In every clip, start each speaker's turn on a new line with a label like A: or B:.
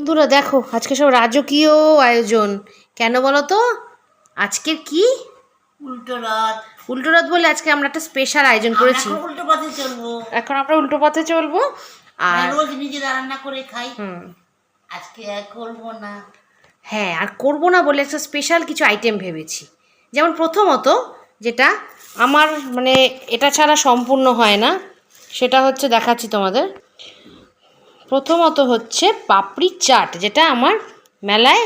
A: বন্ধুরা দেখো আজকে সব রাজকীয় আয়োজন। কেন বলো তো আজকের কি?
B: উল্টো রাত
A: উল্টো রাত বলে আজকে আমরা একটা স্পেশাল আয়োজন করেছি।
B: এখন উল্টো পথে চলবো।
A: এখন আমরা উল্টো পথে চলবো। আর
B: রোজ নিজেরা রান্না করে খাই।
A: হুম।
B: আজকে করব না।
A: হ্যাঁ আর করব না বলে একটা স্পেশাল কিছু আইটেম ভেবেছি। যেমন প্রথমত যেটা আমার মানে এটা ছাড়া সম্পূর্ণ হয় না সেটা হচ্ছে দেখাচ্ছি তোমাদের। প্রথমত হচ্ছে পাপড়ি চাট যেটা আমার মেলায়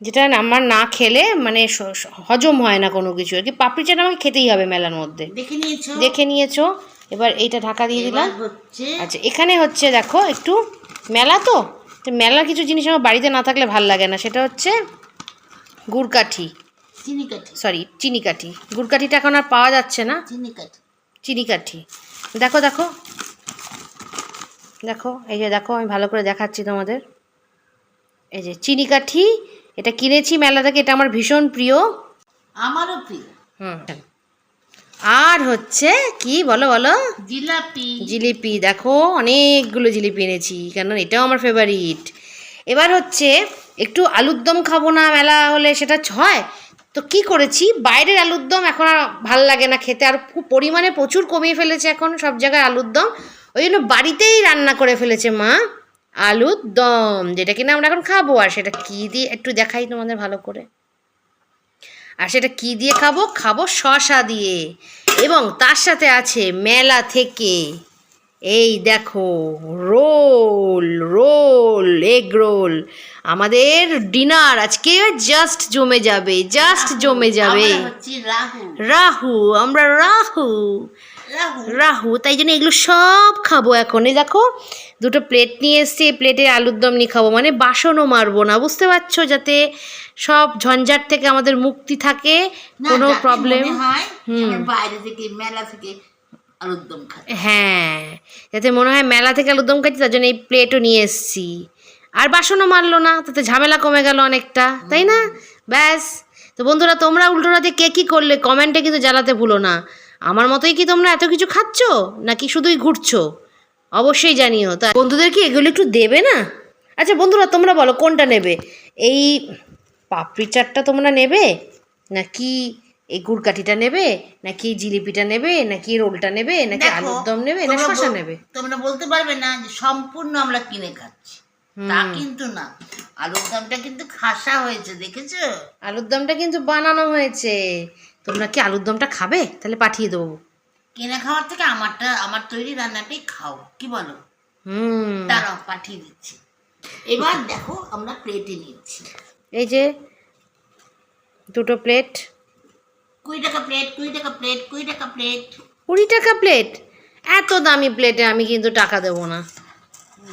A: যেটা আমার না খেলে মানে হজম হয় না কোনো কিছু। আর কি পাপড়ি চাট আমাকে খেতেই হবে মেলার মধ্যে।
B: দেখে নিয়েছো?
A: দেখে নিয়েছো? এবার এইটা ঢাকা দিয়ে দিলাম। আচ্ছা এখানে হচ্ছে দেখো একটু মেলা তো? তো মেলার কিছু জিনিস আমার বাড়িতে না থাকলে ভালো লাগে না সেটা হচ্ছে গুড়কাঠি। সরি চিনিকাঠি। গুড়কাঠিটা এখন আর পাওয়া যাচ্ছে না।
B: চিনি কাঠি
A: চিনি কাঠি দেখো দেখো। দেখো এই যে দেখো আমি ভালো করে দেখাচ্ছি তোমাদের। এই যে চিনি কাঠি এটা কিনেছি মেলা থেকে এটা আমার ভীষণ প্রিয়।
B: আমারও প্রিয়।
A: হুম। আর হচ্ছে কি বলো বলো?
B: জিলাপি।
A: জিলিপি দেখো অনেকগুলো জিলিপি এনেছি কারণ এটাও আমার ফেভারিট এবার হচ্ছে একটু আলুর দম খাব না মেলা হলে সেটা হয়। তো কি করেছি বাইরের আলুর দম এখন আর ভালো লাগে না খেতে আর খুব পরিমাণে প্রচুর কমিয়ে ফেলেছে এখন সব জায়গায় আলুর দম। ওই জন্য বাড়িতেই রান্না করে ফেলেছে মা আলুর দম যেটা কিনা আমরা এখন খাব। আর সেটা কী দিয়ে একটু দেখাই তোমাদের ভালো করে। আর সেটা কি দিয়ে খাব? খাব শশা দিয়ে। এবং তার সাথে আছে মেলা থেকে। এই দেখো রোল রোল এগ রোল। আমাদের ডিনার আজকে জাস্ট জমে যাবে জাস্ট জমে যাবে।
B: রাহু।
A: রাহু আমরা রাহু।
B: রাহু।
A: তাই জন্য এগুলো সব খাব এখন। এই দেখো দুটো প্লেট নিয়ে এসছি প্লেটে আলুর দম নিয়ে খাব। মানে বাসনও মারবো না বুঝতে পারছ? যাতে সব ঝঞ্ঝাট থেকে আমাদের মুক্তি থাকে কোনো প্রবলেম
B: বাইরে থেকে মেলা থেকে
A: হ্যাঁ যাতে মনে হয় মেলা থেকে আলুর দম খাচ্ছি তার জন্য এই প্লেটও নিয়ে এসছি। আর বাসনও মারলো না তাতে ঝামেলা কমে গেল অনেকটা তাই না? ব্যাস। তো বন্ধুরা তোমরা উল্টো রাতে কে কী করলে কমেন্টে কিন্তু জ্বালাতে ভুলো না। আমার মতোই কি তোমরা এত কিছু খাচ্ছ? নাকি শুধুই ঘুরছো? অবশ্যই জানিও। তা বন্ধুদের কি এগুলো একটু দেবে না? আচ্ছা বন্ধুরা তোমরা বলো কোনটা নেবে? এই পাপড়ি চাটটা তোমরা নেবে? নাকি এই গুড়কাঠিটা নেবে? নাকি জিলিপিটা নেবে? নাকি রোলটা নেবে? নাকি আলুর দম নেবে? না শশা নেবে?
B: তোমরা বলতে পারবে না যে সম্পূর্ণ আমরা কিনে খাচ্ছি। তা কিন্তু না। আলুর দমটা কিন্তু খাসা হয়েছে দেখেছ?
A: আলুর দমটা কিন্তু বানানো হয়েছে। তোমরা কি আলুর দমটা খাবে? তাহলে পাঠিয়ে দেবো।
B: কিনে খাওয়ার থেকে আমারটা আমার তৈরি রান্নাটাই খাও কি বলো?
A: হুম।
B: দাঁড়াও পাঠিয়ে দিচ্ছি। এবার দেখো আমরা প্লেটে নিচ্ছি
A: এই যে দুটো প্লেট
B: কুড়ি টাকা প্লেট কুড়ি টাকা প্লেট কুড়ি টাকা প্লেট
A: কুড়ি টাকা প্লেট এত দামি প্লেটে আমি কিন্তু টাকা দেবো না।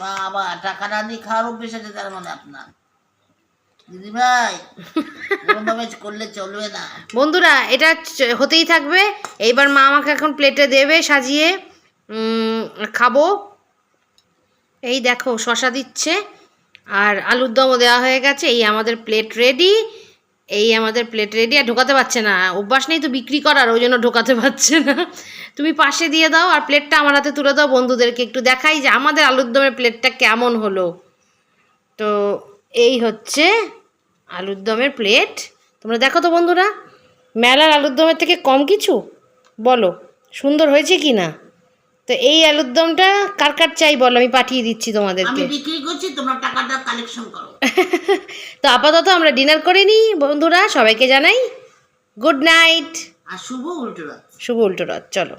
B: বাবা টাকা না দিয়ে খাওয়ার অভ্যেস আছে তার মানে আপনার। দিদি ভাই এরকমভাবে করলে চলবে না।
A: বন্ধুরা, এটা হতেই থাকবে। এইবার মা আমাকে এখন প্লেটে দেবে সাজিয়ে। খাব। এই দেখো, শশা দিচ্ছে। আর আলুর দমও দেওয়া হয়ে গেছে। এই আমাদের প্লেট রেডি এই আমাদের প্লেট রেডি আর ঢোকাতে পারছে না। অভ্যাস নেই তো বিক্রি করার, ওই জন্য ঢোকাতে পারছে না। তুমি পাশে দিয়ে দাও আর প্লেটটা আমার হাতে তুলে দাও। বন্ধুদেরকে একটু দেখাই যে আমাদের আলুর দমের প্লেটটা কেমন হলো। তো এই হচ্ছে আলুর দমের প্লেট তোমরা দেখো তো বন্ধুরা মেলার আলুর দমের থেকে কম কিছু? বলো সুন্দর হয়েছে কি না তো এই আলুর দমটা কার কার চাই বলো আমি পাঠিয়ে দিচ্ছি
B: আমি
A: তোমাদেরকে
B: বিক্রি করছি তোমরা টাকাটা কালেকশন করো।
A: তো আপাতত আমরা ডিনার করে নিই বন্ধুরা সবাইকে জানাই গুড নাইট
B: আর শুভ উল্টো রাত।
A: শুভ উল্টো রাত চলো।